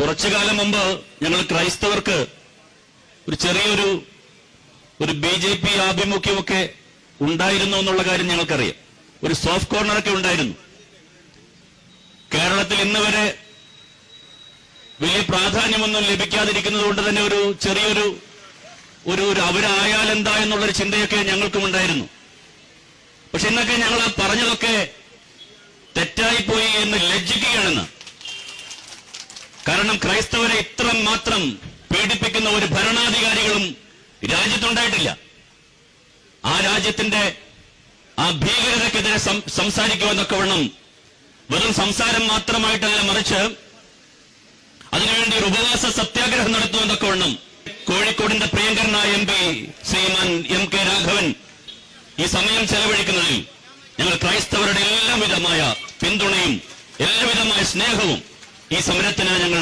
കുറച്ചു കാലം മുമ്പ് ഞങ്ങൾ ക്രൈസ്തവർക്ക് ഒരു ചെറിയൊരു ഒരു ബി ജെ പി ആഭിമുഖ്യമൊക്കെ ഉണ്ടായിരുന്നു എന്നുള്ള കാര്യം ഞങ്ങൾക്കറിയാം. ഒരു സോഫ്റ്റ് കോർണറൊക്കെ ഉണ്ടായിരുന്നു. കേരളത്തിൽ ഇന്ന് വരെ വലിയ പ്രാധാന്യമൊന്നും ലഭിക്കാതിരിക്കുന്നത് കൊണ്ട് തന്നെ ഒരു ചെറിയൊരു ഒരു ഒരു അവരായാൽ എന്താ എന്നുള്ളൊരു ചിന്തയൊക്കെ ഞങ്ങൾക്കും ഉണ്ടായിരുന്നു. പക്ഷെ ഇന്നൊക്കെ ഞങ്ങൾ പറഞ്ഞതൊക്കെ തെറ്റായിപ്പോയി എന്ന് ലജ്ജിക്കുകയാണെന്ന് കാരണം ക്രൈസ്തവരെ ഇത്ര മാത്രം പീഡിപ്പിക്കുന്ന ഒരു ഭരണാധികാരികളും രാജ്യത്തുണ്ടായിട്ടില്ല. ആ രാജ്യത്തിന്റെ ആ ഭീകരതയ്ക്കെതിരെ സം- സംസാരിക്കുമെന്നൊക്കെ വേണം. വെറും സംസാരം മാത്രമായിട്ടല്ല മറിച്ച് അതിനുവേണ്ടി ഒരു ഉപവാസ സത്യാഗ്രഹം നടത്തുമെന്നൊക്കെ വേണം. കോഴിക്കോടിന്റെ പ്രിയങ്കരനായ M P Shriman M K Raghavan ഈ സമയം ചെലവഴിക്കുന്നതിൽ ഞങ്ങൾ ക്രൈസ്തവരുടെ എല്ലാവിധമായ പിന്തുണയും എല്ലാവിധമായ സ്നേഹവും ഈ സമരത്തിന് ഞങ്ങൾ